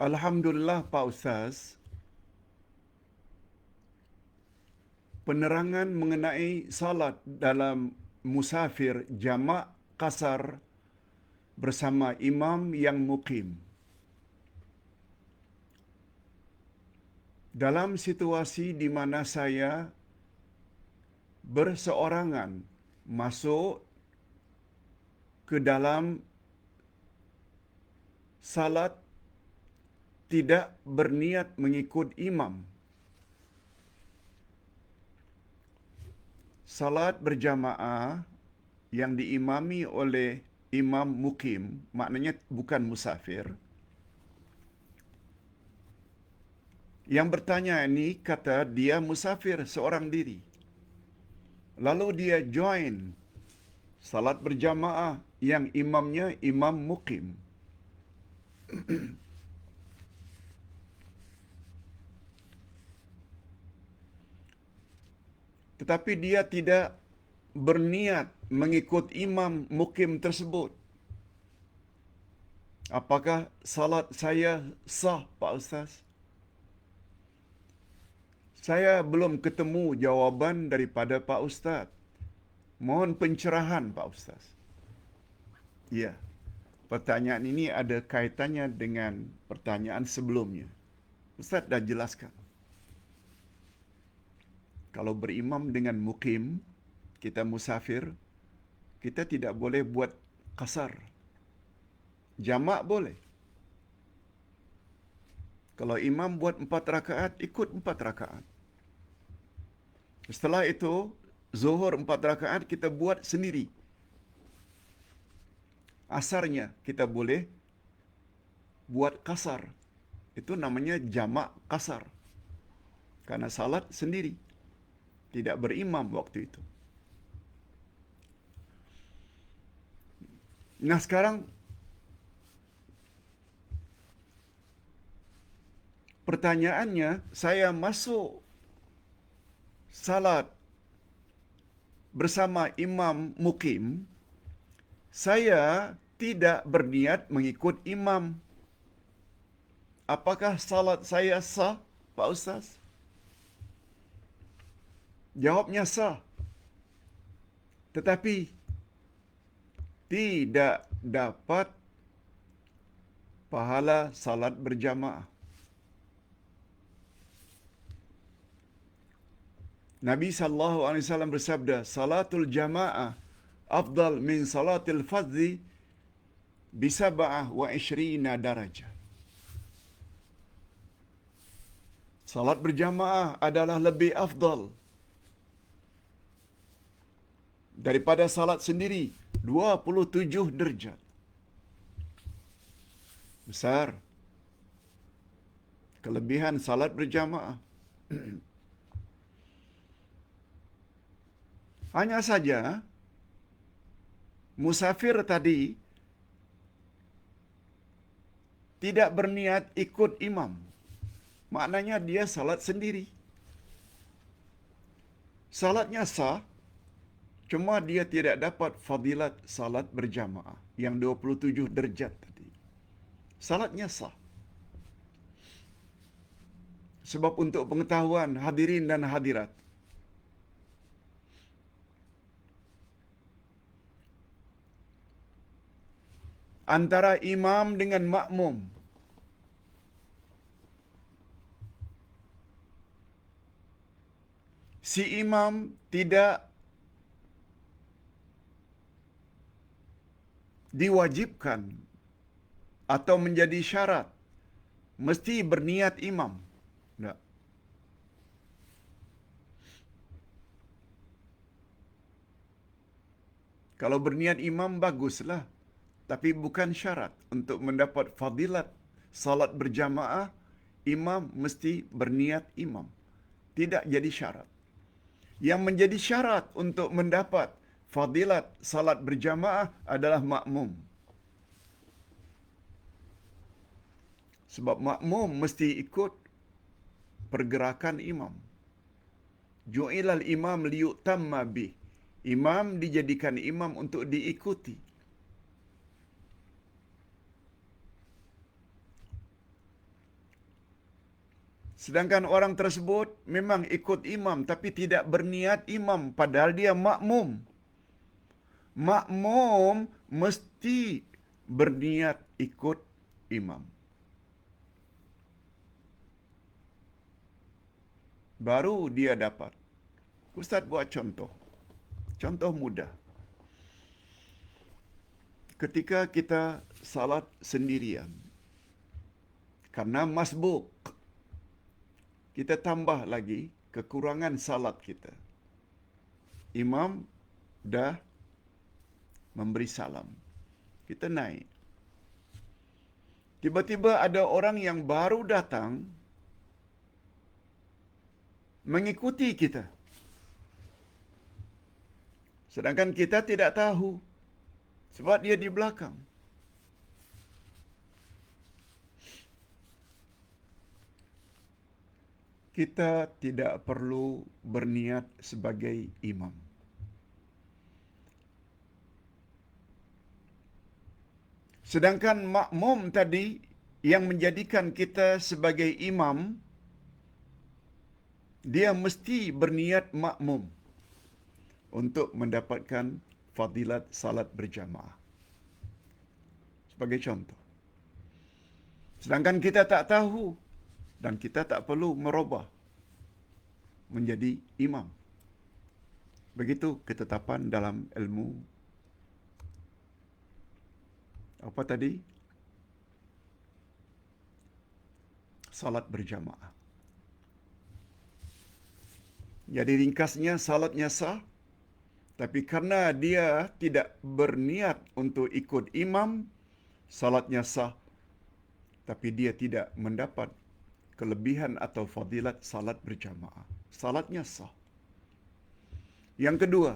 Alhamdulillah Pak Ustaz, penerangan mengenai salat dalam musafir jamak kasar bersama imam yang mukim. Dalam situasi di mana saya berseorangan masuk ke dalam salat tidak berniat mengikut imam. Salat berjamaah yang diimami oleh imam mukim, maknanya bukan musafir. Yang bertanya ini kata dia musafir seorang diri. Lalu dia join salat berjamaah yang imamnya imam mukim. Tetapi dia tidak berniat mengikut imam mukim tersebut. Apakah salat saya sah, Pak Ustaz? Saya belum ketemu jawapan daripada Pak Ustaz. Mohon pencerahan, Pak Ustaz. Ya, pertanyaan ini ada kaitannya dengan pertanyaan sebelumnya. Ustaz dah jelaskan. Kalau berimam dengan mukim, kita musafir, kita tidak boleh buat kasar. Jamak boleh. Kalau imam buat empat rakaat, ikut empat rakaat. Setelah itu, zuhur empat rakaat kita buat sendiri. Asarnya kita boleh buat kasar. Itu namanya jamak kasar. Karena salat sendiri. Tidak berimam waktu itu. Nah sekarang pertanyaannya saya masuk salat bersama imam mukim saya tidak berniat mengikut imam apakah salat saya sah Pak Ustaz Jawabnya sah tetapi tidak dapat pahala salat berjamaah. Nabi sallallahu alaihi wasallam bersabda, "Salatul jamaah afdal min salatil fardhi bi sab'ah wa ishrina darajah." Salat berjamaah adalah lebih afdal daripada salat sendiri 27 derajat. Besar. Kelebihan salat berjamaah. Hanya saja musafir tadi tidak berniat ikut imam. Maknanya dia salat sendiri. Salatnya sah, Cuma dia tidak dapat fadilat salat berjamaah yang 27 derajat tadi. Salatnya sah. Sebab untuk pengetahuan hadirin dan hadirat. Antara imam dengan makmum. Si imam tidak diwajibkan atau menjadi syarat mesti berniat imam. Tak. Kalau berniat imam baguslah. Tapi bukan syarat untuk mendapat fadilat salat berjamaah imam mesti berniat imam. Tidak jadi syarat. Yang menjadi syarat untuk mendapat fadilat salat berjamaah adalah makmum. Sebab makmum mesti ikut pergerakan imam. Ju'ilal imam liyutamma bih. Imam dijadikan imam untuk diikuti. Sedangkan orang tersebut memang ikut imam tapi tidak berniat imam padahal dia makmum. Makmum mesti berniat ikut imam. Baru dia dapat. Ustaz buat contoh. Contoh mudah. Ketika kita salat sendirian. Karena masbuk. Kita tambah lagi kekurangan salat kita. Imam dah memberi salam. Kita naik. Tiba-tiba ada orang yang baru datang mengikuti kita. Sedangkan kita tidak tahu sebab dia di belakang. Kita tidak perlu berniat sebagai imam. Sedangkan makmum tadi yang menjadikan kita sebagai imam, dia mesti berniat makmum untuk mendapatkan fadilat salat berjamaah. Sebagai contoh. Sedangkan kita tak tahu dan kita tak perlu merubah menjadi imam. Begitu ketetapan dalam ilmu apa tadi? Salat berjamaah. Jadi ringkasnya salatnya sah tapi karena dia tidak berniat untuk ikut imam salatnya sah tapi dia tidak mendapat kelebihan atau fadilat salat berjamaah. Salatnya sah. Yang kedua,